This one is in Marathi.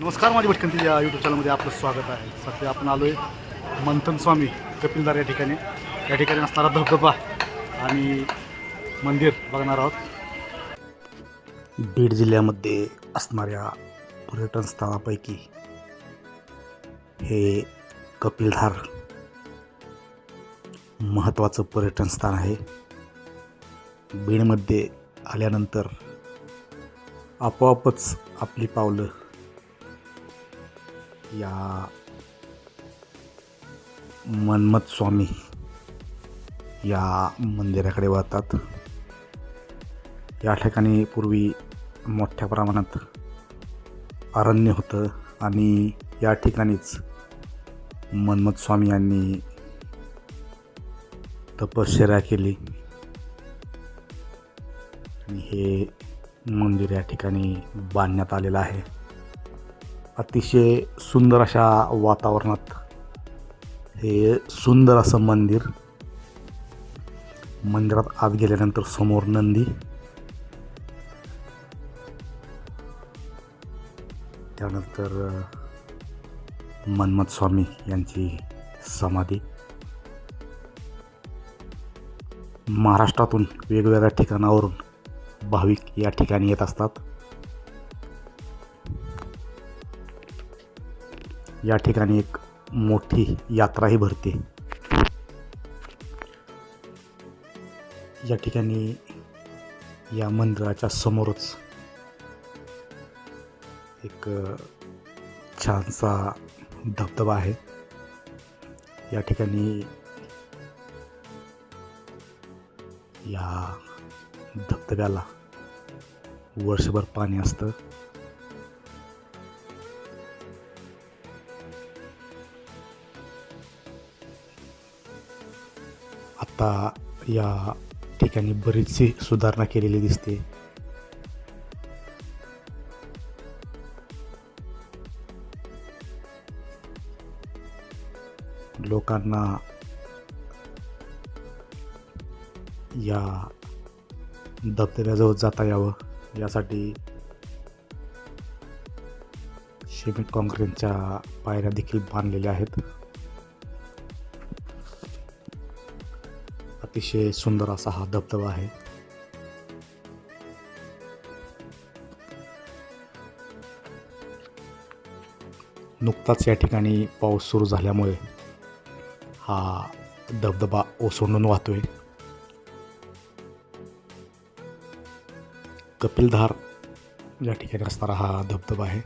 नमस्कार माझी भटकंती या यूट्यूब चॅनलमध्ये आपलं स्वागत आहे. सध्या आपण आलो आहे मंथन स्वामी कपिलदार या ठिकाणी. या ठिकाणी असणारा धबधबा आणि मंदिर बघणार आहोत. बीड जिल्ह्यामध्ये असणाऱ्या पर्यटन स्थळापैकी हे कपिलधार महत्त्वाचं पर्यटन स्थान आहे. बीडमध्ये आल्यानंतर आपोआपच आपली पावलं या मन्मथ स्वामी या मंदिराकडे वाहतात या ठिकाणी पूर्वी मोठ्या प्रमाणात अरण्य होतं आणि या ठिकाणीच मन्मथ स्वामी यांनी तपश्चर्या केली. आणि हे मंदिर या ठिकाणी बांधण्यात आलेलं आहे. अतिशय सुंदर अशा वातावरणात हे सुंदर असं मंदिर. मंदिरात आत गेल्यानंतर समोर नंदी. त्यानंतर मन्मथ स्वामी यांची समाधी. महाराष्ट्रातून वेगवेगळ्या ठिकाणावरून भाविक या ठिकाणी येत असतात. या ठिकाणी एक मोठी यात्राही भरते. या ठिकाणी या मंदिराच्या समोरच एक छानसा धबधबा आहे. या ठिकाणी या धबधब्याला वर्षभर पाणी असतं. आता या ठिकाणी बरीचशी सुधारणा केलेली दिसते. लोकांना या धबधब्याजवळ जाता यावं. यासाठी सिमेंट कॉन्क्रीटच्या पायऱ्या देखील बांधलेल्या आहेत. अतिशय सुंदर असा हा धबधबा आहे. नुकताच या ठिकाणी पाऊस सुरू झाल्यामुळे हा धबधबा ओसंडून वाहतोय. कपिलधार. या ठिकाणी असणारा हा धबधबा आहे.